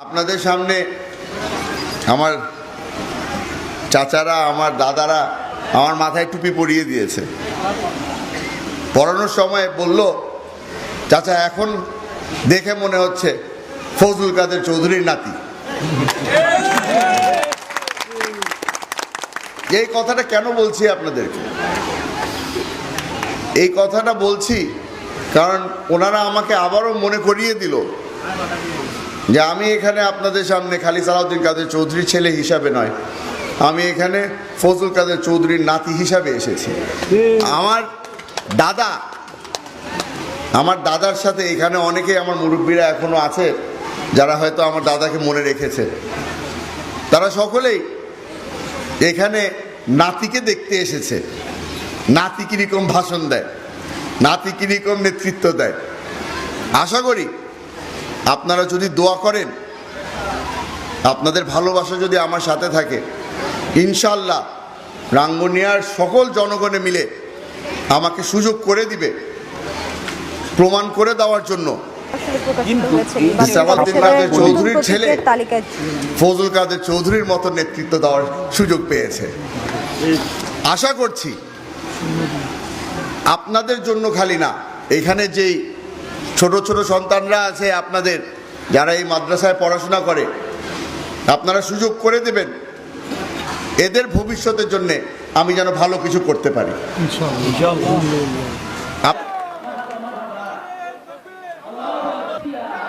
আপনাদের সামনে আমার চাচারা, আমার দাদারা আমার মাথায় টুপি পরিয়ে দিয়েছে। পড়ানোর সময় বলল, চাচা, এখন দেখে মনে হচ্ছে ফজলুল কাদের চৌধুরীর নাতি। এই কথাটা কেন বলছি আপনাদেরকে? এই কথাটা বলছি কারণ ওনারা আমাকে আবারও মনে করিয়ে দিল যে আমি এখানে আপনাদের সামনে খালি সালাউদ্দিন কাদের চৌধুরীর ছেলে হিসাবে নয়, আমি এখানে ফজল কাদের চৌধুরীর নাতি হিসাবে এসেছি। আমার দাদা, আমার দাদার সাথে এখানে অনেকেই আমার মুরব্বীরা এখনও আছে যারা হয়তো আমার দাদাকে মনে রেখেছে। তারা সকলেই এখানে নাতিকে দেখতে এসেছে। নাতি কীরকম ভাষণ দেয়? নাতি কীরকম নেতৃত্ব দেয়? আশা করি আপনারা যদি দোয়া করেন, আপনাদের ভালোবাসা যদি আমার সাথে থাকে ইনশাল্লাহ রাঙ্গুনিয়ার সকল জনগণে মিলে আমাকে সুযোগ করে দিবে। প্রমাণ করে দেওয়ার জন্য চৌধুরীর ছেলে। ফজল কাদের চৌধুরীর মতো নেতৃত্ব দেওয়ার সুযোগ পেয়েছে। আশা করছি আপনাদের জন্য খালি না এখানে যেই ছোট ছোট সন্তানরা আছে আপনাদের যারা এই মাদ্রাসায় পড়াশোনা করে আপনারা সুযোগ করে দেবেন। এদের ভবিষ্যতের জন্য আমি যেন ভালো কিছু করতে পারি। Yeah.